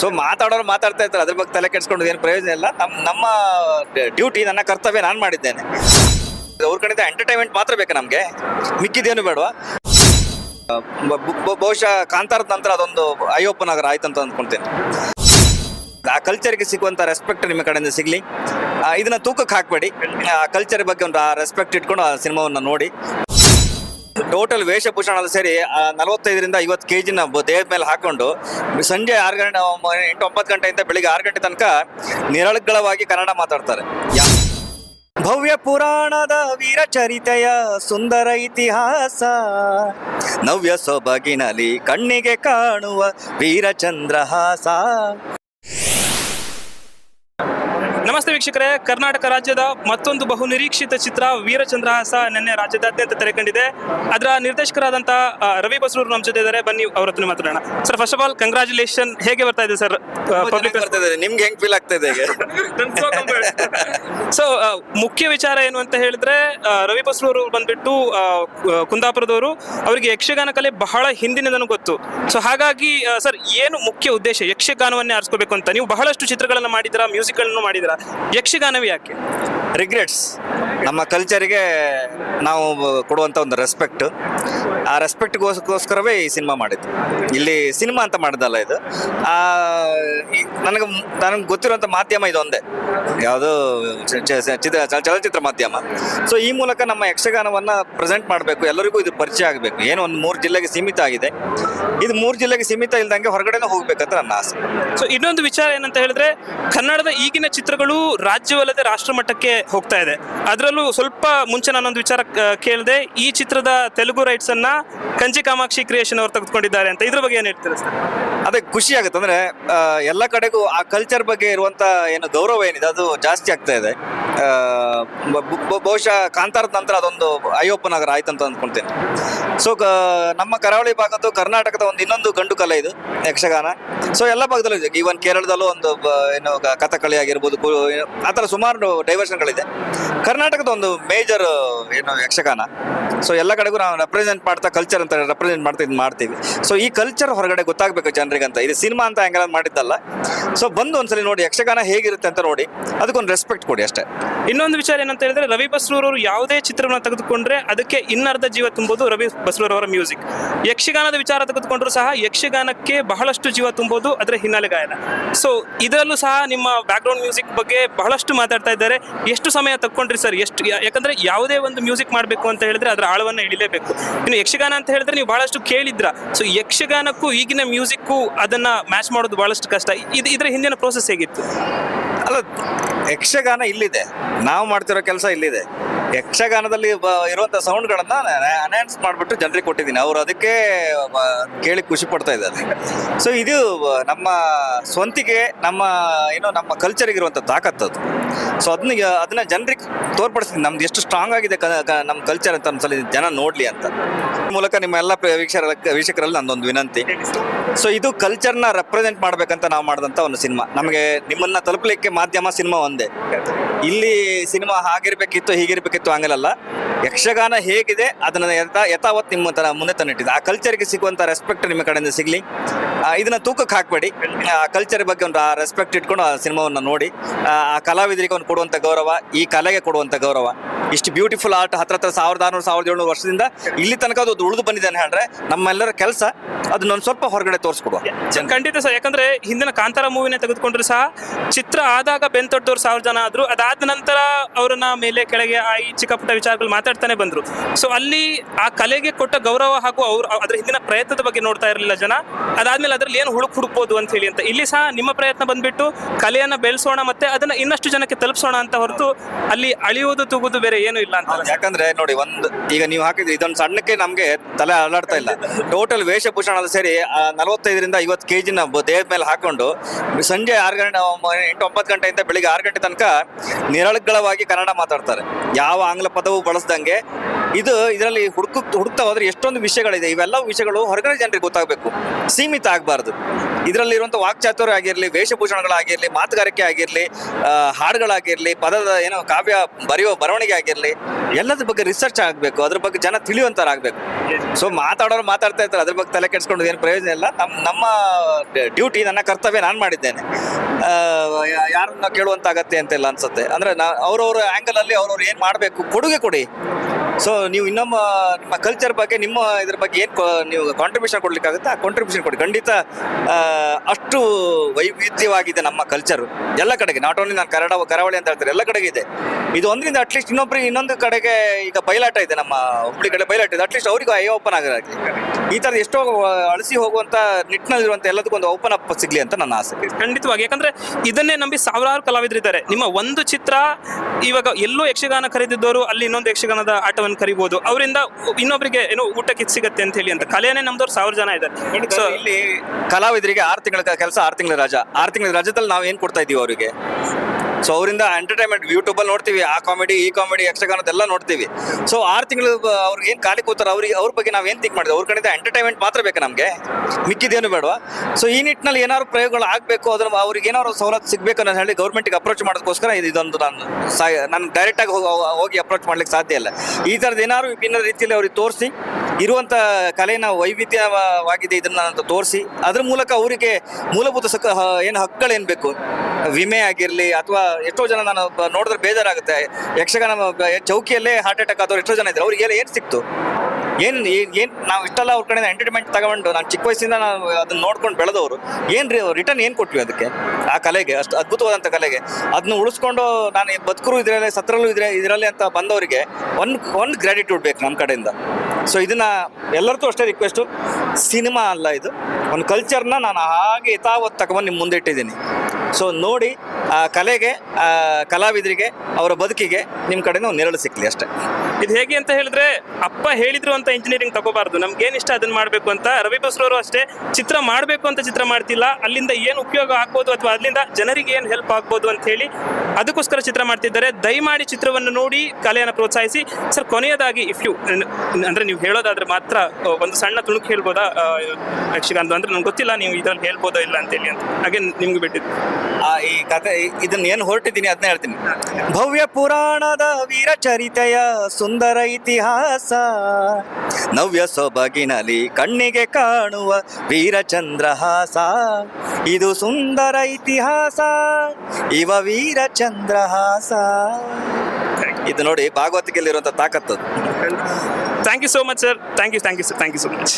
So ಮಾತಾಡೋರು ಮಾತಾಡ್ತಾ ಇರ್ತಾರೆ. ಅದ್ರ ಬಗ್ಗೆ ತಲೆ ಕೆಡ್ಸ್ಕೊಂಡು ಏನು ಪ್ರಯೋಜನ ಇಲ್ಲ. ನಮ್ಮ ನಮ್ಮ ಡ್ಯೂಟಿ, ನನ್ನ ಕರ್ತವ್ಯ ನಾನು ಮಾಡಿದ್ದೇನೆ. ಅವ್ರ ಕಡೆಯಿಂದ ಎಂಟರ್ಟೈನ್ಮೆಂಟ್ ಮಾತ್ರ ಬೇಕು ನಮಗೆ. ಮಿಕ್ಕಿದೇನು ಬೇಡವಾ? ಬಹುಶಃ ಕಾಂತಾರದ ನಂತರ ಅದೊಂದು ಐ ಓಪನ್ ಆಗರ ಆಯ್ತು ಅಂತ ಅಂದ್ಕೊಳ್ತೇನೆ. ಆ ಕಲ್ಚರ್ಗೆ ಸಿಗುವಂಥ ರೆಸ್ಪೆಕ್ಟ್ ನಿಮ್ಮ ಕಡೆಯಿಂದ ಸಿಗಲಿ. ಇದನ್ನ ತೂಕಕ್ಕೆ ಹಾಕಬೇಡಿ. ಆ ಕಲ್ಚರ್ ಬಗ್ಗೆ ಒಂದು, ಆ ರೆಸ್ಪೆಕ್ಟ್ ಇಟ್ಕೊಂಡು ಆ ಸಿನಿಮಾವನ್ನು ನೋಡಿ. ಟೋಟಲ್ ವೇಷಭೂಷಣ ಸೇರಿ ನಲವತ್ತೈದರಿಂದ ಐವತ್ತು ಕೆ ಜಿನ ದೇಹದ ಮೇಲೆ ಹಾಕೊಂಡು, ಸಂಜೆ ಆರು ಗಂಟೆ ಎಂಟು ಒಂಬತ್ತು ಗಂಟೆಯಿಂದ ಬೆಳಿಗ್ಗೆ ಆರು ಗಂಟೆ ತನಕ ನಿರಳಗಳವಾಗಿ ಕನ್ನಡ ಮಾತಾಡ್ತಾರೆ. ಭವ್ಯ ಪುರಾಣದ ವೀರ ಚರಿತೆಯ ಸುಂದರ ಇತಿಹಾಸ, ನವ್ಯ ಸೊಬಗಿನಲ್ಲಿ ಕಣ್ಣಿಗೆ ಕಾಣುವ ವೀರಚಂದ್ರಹಾಸ ನಮಸ್ತೆ ವೀಕ್ಷಕರೇ. ಕರ್ನಾಟಕ ರಾಜ್ಯದ ಮತ್ತೊಂದು ಬಹು ನಿರೀಕ್ಷಿತ ಚಿತ್ರ ವೀರಚಂದ್ರಹಾಸ ನಿನ್ನೆ ರಾಜ್ಯದಾದ್ಯಂತ ತೆರೆಕಂಡಿದೆ. ಅದರ ನಿರ್ದೇಶಕರಾದಂತಹ ರವಿ ಬಸರೂರು ನಮ್ಮ ಜೊತೆ ಇದ್ದಾರೆ. ಬನ್ನಿ ಅವ್ರ ಹತ್ರ ಮಾತಾಡೋಣ. Sir first of all congratulation ಹೇಗೆ ಬರ್ತಾ ಇದೆ ಸರ್ ಪಬ್ಲಿಕ್ ನಿಮ್ಗೆ ಹೆಂಗ್ ಫೀಲ್ ಆಗ್ತಾ ಇದೆ ಸೊ ಮುಖ್ಯ ವಿಚಾರ ಏನು ಅಂತ ಹೇಳಿದ್ರೆ ರವಿ ಬಸರೂರು ಬಂದ್ಬಿಟ್ಟು ಕುಂದಾಪುರದವರು ಅವರಿಗೆ ಯಕ್ಷಗಾನ ಕಲೆ ಬಹಳ ಹಿಂದಿನಿಂದನೂ ಗೊತ್ತು. ಸೊ ಹಾಗಾಗಿ ಸರ್ ಏನು ಮುಖ್ಯ ಉದ್ದೇಶ ಯಕ್ಷಗಾನವನ್ನೇ ಆರಿಸ್ಕೋಬೇಕು ಅಂತ? ನೀವು ಬಹಳಷ್ಟು ಚಿತ್ರಗಳನ್ನು ಮಾಡಿದಿರಾ ಮ್ಯೂಸಿಕ್ಗಳನ್ನು ಮಾಡಿದಿರಾ ಯಕ್ಷಗಾನವೇ ಯಾಕೆ ರಿಗ್ರೆಟ್ಸ್ ನಮ್ಮ ಕಲ್ಚರಿಗೆ ನಾವು ಕೊಡುವಂಥ ಒಂದು ರೆಸ್ಪೆಕ್ಟ್ ಆ ರೆಸ್ಪೆಕ್ಟ್ಗೋಸ್ಕರವೇ ಈ ಸಿನಿಮಾ ಮಾಡಿದ್ದು. ಇಲ್ಲಿ ಸಿನಿಮಾ ಅಂತ ಮಾಡಿದಲ್ಲ ಇದು. ನನಗೆ ನನಗೆ ಗೊತ್ತಿರುವಂಥ ಮಾಧ್ಯಮ ಇದೊಂದೇ. ಯಾವುದು ಚಿತ್ರ, ಚಲ- ಚಲನಚಿತ್ರ ಮಾಧ್ಯಮ. ಸೊ ಈ ಮೂಲಕ ನಮ್ಮ ಯಕ್ಷಗಾನವನ್ನು ಪ್ರೆಸೆಂಟ್ ಮಾಡಬೇಕು. ಎಲ್ಲರಿಗೂ ಇದು ಪರಿಚಯ ಆಗಬೇಕು. ಏನು ಒಂದು ಮೂರು ಜಿಲ್ಲೆಗೆ ಸೀಮಿತ ಆಗಿದೆ. ಇದು ಮೂರು ಜಿಲ್ಲೆಗೆ ಸೀಮಿತ ಇಲ್ದಂಗೆ ಹೊರಗಡೆನೂ ಹೋಗ್ಬೇಕಂತ ನನ್ನ ಆಸೆ. ಸೊ ಇನ್ನೊಂದು ವಿಚಾರ ಏನಂತ ಹೇಳಿದ್ರೆ, ಕನ್ನಡದ ಈಗಿನ ಚಿತ್ರಗಳು ರಾಜ್ಯವಲ್ಲದೆ ರಾಷ್ಟ್ರ ಮಟ್ಟಕ್ಕೆ ಹೋಗ್ತಾ ಇದೆ. ಅದರಲ್ಲೂ ಸ್ವಲ್ಪ ಮುಂಚೆ ನಾನೊಂದು ವಿಚಾರ ಕೇಳಿದೆ, ಈ ಚಿತ್ರದ ತೆಲುಗು ರೈಟ್ಸ್ ಅನ್ನ ಕಂಚಿ ಕಾಮಾಕ್ಷಿ ಕ್ರಿಯೇಷನ್ ಅವರು ತೆಗೆದುಕೊಂಡಿದ್ದಾರೆ ಅಂತ. ಇದ್ರ ಬಗ್ಗೆ ಏನ್ ಹೇಳ್ತೀರಾ ಸರ್? ಅದೇ ಖುಷಿ ಆಗುತ್ತೆ. ಅಂದ್ರೆ ಎಲ್ಲ ಕಡೆಗೂ ಆ ಕಲ್ಚರ್ ಬಗ್ಗೆ ಇರುವಂತ ಏನು ಗೌರವ ಏನಿದೆ, ಅದು ಜಾಸ್ತಿ ಆಗ್ತಾ ಇದೆ. ಬಹುಶಃ ಕಾಂತಾರದ ನಂತರ ಅದೊಂದು ಐ ಓಪನ್ ಆಗರ ಆಯ್ತು ಅಂತ ಅಂದ್ಕೊಳ್ತೇನೆ ಸೊ ನಮ್ಮ ಕರಾವಳಿ ಭಾಗದ್ದು ಕರ್ನಾಟಕದ ಒಂದು ಇನ್ನೊಂದು ಗಂಡು ಕಲೆ ಇದು, ಯಕ್ಷಗಾನ. ಸೊ ಎಲ್ಲ ಭಾಗದಲ್ಲೂ ಇದೆ. ಈವನ್ ಕೇರಳದಲ್ಲೂ ಒಂದು ಏನು ಕಥಕಳಿ ಆಗಿರ್ಬೋದು ಆತರ ಸುಮಾರು ಸುಮಾರು ಡೈವರ್ಷನ್ಗಳಿದೆ ಕರ್ನಾಟಕದ ಒಂದು ಮೇಜರ್ ಏನು, ಯಕ್ಷಗಾನ. ಸೊ ಎಲ್ಲ ಕಡೆಗೂ ನಾವು ರೆಪ್ರೆಸೆಂಟ್ ಮಾಡ್ತಾ ಕಲ್ಚರ್ ಅಂತ ರೆಪ್ರೆಸೆಂಟ್ ಮಾಡ್ತಾ ಇದು ಮಾಡ್ತೀವಿ. ಸೊ ಈ ಕಲ್ಚರ್ ಹೊರಗಡೆ ಗೊತ್ತಾಗಬೇಕು ಜನರಿಗೆ ಅಂತ ಇದು ಸಿನಿಮಾ ಅಂತ ಹೆಂಗೆಲ್ಲ ಮಾಡಿದ್ದಲ್ಲ. ಸೊ ಬಂದು ಒಂದ್ಸಲಿ ನೋಡಿ ಯಕ್ಷಗಾನ ಹೇಗಿರುತ್ತೆ ಅಂತ ನೋಡಿ, ಅದಕ್ಕೊಂದು ರೆಸ್ಪೆಕ್ಟ್ ಕೊಡಿ ಅಷ್ಟೇ. ಇನ್ನೊಂದು ವಿಚಾರ ಏನಂತ ಹೇಳಿದ್ರೆ, ರವಿ ಬಸ್ರೂರ್ ಅವರು ಯಾವುದೇ ಚಿತ್ರವನ್ನು ತೆಗೆದುಕೊಂಡ್ರೆ ಅದಕ್ಕೆ ಇನ್ನರ್ಧ ಜೀವ ತುಂಬೋದು ರವಿ ಅವರ ಮ್ಯೂಸಿಕ್. ಯಕ್ಷಗಾನದ ವಿಚಾರ ತೆಗೆದುಕೊಂಡ್ರು ಸಹ ಯಕ್ಷಗಾನಕ್ಕೆ ಬಹಳಷ್ಟು ಜೀವ ತುಂಬೋದು ಅದರ ಹಿನ್ನೆಲೆ ಗಾಯನ. ಸೊ ಇದರಲ್ಲೂ ಸಹ ನಿಮ್ಮ ಬ್ಯಾಕ್ಗ್ರೌಂಡ್ ಮ್ಯೂಸಿಕ್ ಬಗ್ಗೆ ಬಹಳಷ್ಟು ಮಾತಾಡ್ತಾ ಇದ್ದಾರೆ. ಎಷ್ಟು ಸಮಯ ತಕ್ಕೊಂಡ್ರಿ ಸರ್? ಎಷ್ಟು ಯಾಕಂದ್ರೆ ಯಾವುದೇ ಒಂದು ಮ್ಯೂಸಿಕ್ ಮಾಡಬೇಕು ಅಂತ ಹೇಳಿದ್ರೆ ಅದರ ಆಳವನ್ನು ಹಿಡಿಲೇಬೇಕು. ಇನ್ನು ಯಕ್ಷಗಾನ ಅಂತ ಹೇಳಿದ್ರೆ ನೀವು ಬಹಳಷ್ಟು ಕೇಳಿದ್ರ. ಸೊ ಯಕ್ಷಗಾನಕ್ಕೂ ಈಗಿನ ಮ್ಯೂಸಿಕ್ಕು ಅದನ್ನ ಮ್ಯಾಚ್ ಮಾಡೋದು ಬಹಳಷ್ಟು ಕಷ್ಟ. ಇದು ಇದರ ಹಿಂದಿನ ಪ್ರೋಸೆಸ್ ಹೇಗಿತ್ತು? ಅಲ್ಲ, ಯಕ್ಷಗಾನ ಇಲ್ಲಿದೆ. ನಾವು ಮಾಡ್ತಿರೋ ಕೆಲಸ ಇಲ್ಲಿದೆ. ಯಕ್ಷಗಾನದಲ್ಲಿ ಇರುವಂತ ಸೌಂಡ್ಗಳನ್ನು ಅನೌನ್ಸ್ ಮಾಡಿಬಿಟ್ಟು ಜನರಿಗೆ ಕೊಟ್ಟಿದ್ದೀನಿ. ಅವ್ರು ಅದಕ್ಕೆ ಕೇಳಿ ಖುಷಿ ಪಡ್ತಾ ಇದ್ದಾರೆ. ಸೊ ಇದು ನಮ್ಮ ಸ್ವಂತಿಗೆ, ನಮ್ಮ, ಏನೋ, ನಮ್ಮ ಕಲ್ಚರಿಗಿರೋವಂಥ ತಾಕತ್ತು ತಾಕತ್ತದು ಸೊ ಅದನ್ನ ಅದನ್ನ ಜನರಿಗೆ ತೋರ್ಪಡಿಸ್ತೀನಿ. ನಮ್ದು ಎಷ್ಟು ಸ್ಟ್ರಾಂಗ್ ಆಗಿದೆ ನಮ್ಮ ಕಲ್ಚರ್ ಅಂತ ಒಂದ್ಸಲ ಜನ ನೋಡ್ಲಿ ಅಂತ. ಮೂಲಕ ನಿಮ್ಮ ಎಲ್ಲ ವೀಕ್ಷಕರಲ್ಲಿ ನಂದೊಂದು ವಿನಂತಿ. ಸೊ ಇದು ಕಲ್ಚರ್ನ ರೆಪ್ರೆಸೆಂಟ್ ಮಾಡ್ಬೇಕಂತ ನಾವು ಮಾಡಿದಂಥ ಒಂದು ಸಿನಿಮಾ ನಮಗೆ ನಿಮ್ಮನ್ನ ತಲುಪಲಿಕ್ಕೆ ಮಾಧ್ಯಮ ಸಿನಿಮಾ ಒಂದೇ. ಇಲ್ಲಿ ಸಿನಿಮಾ ಹಾಗಿರ್ಬೇಕಿತ್ತು, ಹೀಗಿರ್ಬೇಕಿತ್ತು ಹಂಗಲ್ಲ ಯಕ್ಷಗಾನ ಹೇಗಿದೆ, ಅದನ್ನ ಯಥಾ, ಯಥಾವತ್ ನಿಮ್ಮ ತರ ಮುಂದೆ ತಂದಿಟ್ಟಿದೆ. ಆ ಕಲ್ಚರ್ಗೆ ಸಿಗುವಂತ ರೆಸ್ಪೆಕ್ಟ್ ನಿಮ್ಮ ಕಡೆಯಿಂದ ಸಿಗ್ಲಿ. ಇದನ್ನ ತೂಕಕ್ಕೆ ಹಾಕ್ಬೇಡಿ. ಆ ಕಲ್ಚರ್ ಬಗ್ಗೆ ಒಂದು, ಆ ರೆಸ್ಪೆಕ್ಟ್ ಇಟ್ಕೊಂಡು ಆ ಸಿನಿಮಾವನ್ನ ನೋಡಿ. ಆ ಕಲಾವಿದರಿಗೆ ಒಂದು ಕೊಡುವಂಥ ಗೌರವ, ಈ ಕಲೆಗೆ ಕೊಡುವಂತ ಗೌರವ. ಇಷ್ಟು ಬ್ಯೂಟಿಫುಲ್ ಆರ್ಟ್ ಹತ್ರ ಹತ್ರ ಸಾವಿರದ ಆರುನೂರು, ಸಾವಿರದ ಏಳ್ನೂರು ವರ್ಷದಿಂದ ಇಲ್ಲಿ ತನಕ ಅದು ಉಳಿದು ಬಂದಿದೆ ಅಂತ ಹೇಳಿದ್ರೆ, ನಮ್ಮೆಲ್ಲರ ಕೆಲಸ ಅದನ್ನೊಂದು ಸ್ವಲ್ಪ ಹೊರಗಡೆ ತೋರಿಸ್ಕೊಡುವ ಖಂಡಿತ ಸರ್. ಯಾಕಂದ್ರೆ ಹಿಂದಿನ ಕಾಂತಾರ ಮೂವಿನೇ ತೆಗೆದುಕೊಂಡ್ರು ಸಹ ಚಿತ್ರ ಆದಾಗ ಬೆಂತೊಡ್ದವ್ರು ಸಾವಿರ ಜನ ಆದ್ರು. ಅದಾದ ನಂತರ ಅವರನ್ನ ಮೇಲೆ ಕೆಳಗೆ ಆ ಈ ಚಿಕ್ಕ ಪುಟ್ಟ ವಿಚಾರಗಳು ಮಾತಾಡ್ತಾನೆ ಬಂದ್ರು. ಸೊ ಅಲ್ಲಿ ಆ ಕಲೆಗೆ ಕೊಟ್ಟ ಗೌರವ ಹಾಗೂ ಅವ್ರ ಅದ್ರ ಹಿಂದಿನ ಪ್ರಯತ್ನದ ಬಗ್ಗೆ ನೋಡ್ತಾ ಇರಲಿಲ್ಲ ಜನ. ಅದಾದ್ಮೇಲೆ ಅದ್ರಲ್ಲಿ ಏನು ಹುಡುಕ್ ಹುಡುಕ್ಬೋದು ಅಂತ ಹೇಳಿ ಅಂತ. ಇಲ್ಲಿ ಸಹ ನಿಮ್ಮ ಪ್ರಯತ್ನ ಬಂದ್ಬಿಟ್ಟು ಕಲೆಯನ್ನ ಬೆಳೆಸೋಣ ಮತ್ತೆ ಅದನ್ನ ಇನ್ನಷ್ಟು ಜನಕ್ಕೆ ತಲುಪಿಸೋಣ ಅಂತ ಹೊರತು ಅಲ್ಲಿ ಅಳಿಯೋದು ತೂಗುದು ಬೇರೆ ಏನು ಇಲ್ಲ ಅಂತ. ಯಾಕಂದ್ರೆ ನೋಡಿ ಒಂದು ಈಗ ನೀವು ಹಾಕಿದ್ರೆ ಇದೊಂದು ಸಣ್ಣಕ್ಕೆ ನಮಗೆ ತಲೆ ಅಲ್ಲಾಡ್ತಾ ಇಲ್ಲ. ಟೋಟಲ್ ವೇಷಭೂಷಣ ಸೇರಿ ಆ, ನಲವತ್ತೈದರಿಂದ ಐವತ್ತು ಕೆ ಜಿನ ದೇಹದ ಮೇಲೆ ಹಾಕೊಂಡು ಸಂಜೆ ಆರು ಗಂಟೆ ಎಂಟು ಒಂಬತ್ತು ಗಂಟೆಯಿಂದ ಬೆಳಿಗ್ಗೆ ಆರು ಗಂಟೆ ತನಕ ನಿರಳಗಳವಾಗಿ ಕನ್ನಡ ಮಾತಾಡ್ತಾರೆ. ಯಾವ ಆಂಗ್ಲ ಪದವು ಬಳಸ್ದಂಗೆ ಇದು ಇದರಲ್ಲಿ ಹುಡುಕ ಹುಡುಕ್ತಾ ಹೋದ್ರೆ ಎಷ್ಟೊಂದು ವಿಷಯಗಳಿದೆ. ಇವೆಲ್ಲ ವಿಷಯಗಳು ಹೊರಗಡೆ ಜನರಿಗೆ ಗೊತ್ತಾಗಬೇಕು. ಸೀಮಿತ ಆಗಬಾರ್ದು. ಇದರಲ್ಲಿರುವಂಥ ವಾಕ್ಚಾತುರ್ಯ ಆಗಿರಲಿ, ವೇಷಭೂಷಣಗಳಾಗಿರಲಿ, ಮಾತುಗಾರಿಕೆ ಆಗಿರಲಿ ಹಾಡುಗಳಾಗಿರಲಿ, ಪದದ ಏನೋ ಕಾವ್ಯ ಬರೆಯೋ ಬರವಣಿಗೆ ಆಗಿರಲಿ, ಎಲ್ಲದ್ರ ಬಗ್ಗೆ ರಿಸರ್ಚ್ ಆಗಬೇಕು. ಅದ್ರ ಬಗ್ಗೆ ಜನ ತಿಳಿಯುವಂಥವ್ರಾಗಬೇಕು ಸೊ ಮಾತಾಡೋರು ಮಾತಾಡ್ತಾ ಇರ್ತಾರೆ. ಅದ್ರ ಬಗ್ಗೆ ತಲೆ ಕೆಡಿಸ್ಕೊಂಡು ಏನು ಪ್ರಯೋಜನ ಇಲ್ಲ. ನಮ್ಮ ನಮ್ಮ ಡ್ಯೂಟಿ ನನ್ನ ಕರ್ತವ್ಯ ನಾನು ಮಾಡಿದ್ದೇನೆ. ಯಾರನ್ನ ಕೇಳುವಂತಾಗತ್ತೆ ಅಂತೆಲ್ಲ ಅನ್ಸುತ್ತೆ. ಅಂದ್ರೆ ನಾ, ಅವ್ರವ್ರ ಆಂಗಲ್ ಅಲ್ಲಿ ಅವ್ರವ್ರು ಏನು ಮಾಡಬೇಕು, ಕೊಡುಗೆ ಕೊಡಿ. ಸೊ ನೀವು ಇನ್ನೊಮ್ಮ ನಿಮ್ಮ ಕಲ್ಚರ್ ಬಗ್ಗೆ, ನಿಮ್ಮ ಇದ್ರ ಬಗ್ಗೆ ಏನು ನೀವು ಕಾಂಟ್ರಿಬ್ಯೂಷನ್ ಕೊಡ್ಲಿಕ್ಕಾಗುತ್ತೆ? ಆ ಕಾಂಟ್ರಿಬ್ಯೂಷನ್ ಕೊಡಿ. ಖಂಡಿತ ಅಷ್ಟು ವೈವಿಧ್ಯವಾಗಿದೆ ನಮ್ಮ ಕಲ್ಚರು ಎಲ್ಲ ಕಡೆಗೆ ನಾಟ್ ಓನ್ಲಿ ನಾನು ಕನ್ನಡ ಕರಾವಳಿ ಅಂತ ಹೇಳ್ತಾರೆ, ಎಲ್ಲ ಕಡೆಗೆ ಇದೆ. ಇದು ಒಂದರಿಂದ ಅಟ್ಲೀಸ್ಟ್ ಇನ್ನೊಬ್ರಿಗೆ, ಇನ್ನೊಂದು ಕಡೆಗೆ ಈಗ ಬಯಲಾಟ ಇದೆ ನಮ್ಮ ಹುಬ್ಳಿ ಕಡೆ ಬಯಲಾಟ ಇದೆ. ಅಟ್ಲೀಸ್ಟ್ ಅವರಿಗೂ ಐ ಓಪನ್ ಆಗಿರಲಿ ಈ ಥರದ ಎಷ್ಟೋ, ಅಳಿಸಿ ಹೋಗುವಂತ ಎಲ್ಲದಕ್ಕೂ ಎಲ್ಲದಕ್ಕೊಂದು ಓಪನ್ ಅಪ್ ಸಿಗಲಿ ಅಂತ ನನ್ನ ಆಸೆ. ಖಂಡಿತವಾಗಿ. ಯಾಕಂದರೆ ಇದನ್ನೇ ನಂಬಿ ಸಾವಿರಾರು ಕಲಾವಿದರಿದ್ದಾರೆ. ನಿಮ್ಮ ಒಂದು ಚಿತ್ರ ಇವಾಗ ಎಲ್ಲೋ ಯಕ್ಷಗಾನ ಖರೀದಿದ್ದವರು ಅಲ್ಲಿ ಇನ್ನೊಂದು ಯಕ್ಷಗಾನದ ಆಟವನ್ನು ಕರಿಬಹುದು ಅವರಿಂದ ಇನ್ನೊಬ್ಬರಿಗೆ ಏನೋ ಊಟಕ್ಕೆ ಸಿಗುತ್ತೆ ಸಿಗತ್ತೆ ಅಂತ ಹೇಳಿ ಅಂತ. ಕಲೆಯನ್ನೇ ನಮ್ದವ್ರು ಸಾವಿರ ಜನ ಇದ್ದಾರೆ. ಸೊ ಇಲ್ಲಿ ಕಲಾವಿದರಿಗೆ ಆರು ತಿಂಗಳ ಕೆಲಸ ಆರು ತಿಂಗಳ ರಜಾ. ಆರು ತಿಂಗಳ ರಜದಲ್ಲಿ ನಾವು ಏನು ಕೊಡ್ತಾ ಇದೀವಿ ಅವರಿಗೆ? ಸೊ ಅವರಿಂದ ಎಂಟರ್ಟೈನ್ಮೆಂಟ್ ಯೂಟ್ಯೂಬಲ್ಲಿ ನೋಡ್ತೀವಿ, ಆ ಕಾಮಿಡಿ ಈ ಕಾಮಿಡಿ ಯಕ್ಷಗಾನದೆಲ್ಲ ನೋಡ್ತೀವಿ. ಸೊ ಆರು ತಿಂಗಳು ಅವ್ರಿಗೆ ಏನು ಖಾಲಿ ಕೂತಾರೆ, ಅವ್ರಿಗೆ, ಅವ್ರ ಬಗ್ಗೆ ನಾವು ಏನು ಥಿಂಕ್ ಮಾಡಿದ್ವಿ? ಅವ್ರ ಕಡೆಯಿಂದ ಎಂಟರ್ಟೈನ್ಮೆಂಟ್ ಮಾತ್ರ ಬೇಕು ನಮಗೆ. ಮಿಕ್ಕಿದೇನು ಬೇಡವಾ? ಸೊ ಈ ನಿಟ್ಟಿನಲ್ಲಿ ಏನಾದ್ರು ಪ್ರಯೋಗಗಳು ಆಗಬೇಕು, ಅದನ್ನ ಅವ್ರಿಗೆ ಏನಾದ್ರು ಸವಲತ್ತು ಸಿಗಬೇಕು ಅಂತ ಹೇಳಿ ಗೌರ್ಮೆಂಟಿಗೆ ಅಪ್ರೋಚ್ ಮಾಡೋದಕ್ಕೋಸ್ಕರ ಇದು ಇದೊಂದು ನಾನು ನಾನು ಡೈರೆಕ್ಟಾಗಿ ಹೋಗಿ ಅಪ್ರೋಚ್ ಮಾಡ್ಲಿಕ್ಕೆ ಸಾಧ್ಯ ಇಲ್ಲ. ಈ ಥರದ್ದು ಏನಾದ್ರು ವಿಭಿನ್ನ ರೀತಿಯಲ್ಲಿ ಅವ್ರಿಗೆ ತೋರಿಸಿ ಇರುವಂಥ ಕಲೆನ ವೈವಿಧ್ಯವಾಗಿದೆ ಇದನ್ನ ತೋರಿಸಿ, ಅದ್ರ ಮೂಲಕ ಅವರಿಗೆ ಮೂಲಭೂತ ಸಕ ಏನು ಹಕ್ಕುಗಳೇನು ಬೇಕು? ವಿಮೆ ಆಗಿರಲಿ ಅಥವಾ ಎಷ್ಟೋ ಜನ ನಾನು ನೋಡಿದ್ರೆ ಬೇಜಾರಾಗುತ್ತೆ. ಯಕ್ಷಗಾನ ಚೌಕಿಯಲ್ಲೇ ಹಾರ್ಟ್ ಅಟ್ಯಾಕ್ ಆದವ್ರು ಎಷ್ಟೋ ಜನ ಇದ್ದಾರೆ ಅವ್ರಿಗೆ ಏನು ಸಿಕ್ತು? ಏನು ಏನು ನಾವು ಇಷ್ಟೆಲ್ಲ ಅವ್ರ ಕಡೆಯಿಂದ ಎಂಟರ್ಟೈನ್ಮೆಂಟ್ ತಗೊಂಡು, ನಾನು ಚಿಕ್ಕ ವಯಸ್ಸಿಂದ ನಾನು ಅದನ್ನ ನೋಡ್ಕೊಂಡು ಬೆಳೆದವರು ಏನು ರೀ ರಿಟರ್ನ್ ಏನು ಕೊಟ್ವಿ ಅದಕ್ಕೆ? ಆ ಕಲೆಗೆ, ಅಷ್ಟು ಅದ್ಭುತವಾದಂಥ ಕಲೆಗೆ. ಅದನ್ನ ಉಳಿಸ್ಕೊಂಡು ನಾನು ಬದುಕರು ಇದರಲ್ಲೇ, ಸತ್ರಲ್ಲೂ ಇದ್ರೆ, ಇದರಲ್ಲಿ ಅಂತ ಬಂದವರಿಗೆ, ಒಂದು ಒಂದು ಗ್ರ್ಯಾಟಿಟ್ಯೂಡ್ ಬೇಕು ನಮ್ಮ ಕಡೆಯಿಂದ. ಸೊ ಇದನ್ನ ಎಲ್ಲರಿಗೂ ಅಷ್ಟೇ ರಿಕ್ವೆಸ್ಟು ಸಿನಿಮಾ ಅಲ್ಲ ಇದು. ಒಂದು ಕಲ್ಚರ್ನ ನಾನು ಹಾಗೆ ಯಥಾವತ್ ತಗೊಂಡು ನಿಮ್ಮ ಮುಂದೆ ಇಟ್ಟಿದ್ದೀನಿ. ಸೊ ನೋಡಿ, ಆ ಕಲೆಗೆ ಕಲಾವಿದರಿಗೆ, ಅವರ ಬದುಕಿಗೆ ನಿಮ್ಮ ಒಂದು ನೆರಳು ಸಿಕ್ಕಲಿ ಅಷ್ಟೇ. ಇದು ಹೇಗೆ ಅಂತ ಹೇಳಿದ್ರೆ ಅಪ್ಪ ಹೇಳಿದ್ರು ಅಂತ ಇಂಜಿನಿಯರಿಂಗ್ ತಗೋಬಾರ್ದು. ನಮ್ಗೆ ಇಷ್ಟ ಅದನ್ನ ಮಾಡ್ಬೇಕು ಅಂತ? ರವಿ ಬಸ್ರವರು ಅಷ್ಟೇ ಚಿತ್ರ ಮಾಡ್ಬೇಕು ಅಂತ ಚಿತ್ರ ಮಾಡ್ತಿಲ್ಲ. ಅಲ್ಲಿಂದ ಏನು ಉಪಯೋಗ ಆಗ್ಬೋದು ಅಥವಾ ಅಲ್ಲಿಂದ ಜನರಿಗೆ ಏನು ಹೆಲ್ಪ್ ಆಗ್ಬೋದು ಅಂತ ಹೇಳಿ ಅದಕ್ಕೋಸ್ಕರ ಚಿತ್ರ ಮಾಡ್ತಿದ್ದಾರೆ. ದಯಮಾಡಿ ಚಿತ್ರವನ್ನು ನೋಡಿ, ಕಲೆಯನ್ನು ಪ್ರೋತ್ಸಾಹಿಸಿ. ಸರ್, ಕೊನೆಯದಾಗಿ ಇಫ್ ಯು ಅಂದ್ರೆ ನೀವು ಹೇಳೋದಾದ್ರೆ ಮಾತ್ರ ಒಂದು ಸಣ್ಣ ತುಣುಕು ಹೇಳ್ಬೋದಾ? ಯಕ್ಷಗಾನ ಅಂದ್ರೆ ನಂಗೆ ಗೊತ್ತಿಲ್ಲ, ನೀವು ಇದ್ರಲ್ಲಿ ಹೇಳ್ಬೋದಾ ಇಲ್ಲ ಅಂತ ಹೇಳಿ ಅಂತ. ಹಾಗೆ ನಿಮ್ಗೆ ಬಿಟ್ಟಿದ್ದು. ಈ ಕಥೆ ಇದನ್ನ ಏನು ಹೊರಟಿದ್ದೀನಿ ಅದನ್ನ ಹೇಳ್ತೀನಿ. ಭವ್ಯ ಪುರಾಣದ ವೀರ ಚರಿತೆಯ ಸುಂದರ ಇತಿಹಾಸ. ನವ್ಯ ಸೊಬಗಿನಲ್ಲಿ ಕಣ್ಣಿಗೆ ಕಾಣುವ ವೀರಚಂದ್ರಹಾಸ ಇದು ಸುಂದರ ಇತಿಹಾಸ. ಇವ ವೀರಚಂದ್ರಹಾಸ ಇದು ನೋಡಿ ಭಾಗವತಿಕೆಯಲ್ಲಿರುವಂತ ತಾಕತ್ತು. Thank you so much sir thank you thank you sir thank you so much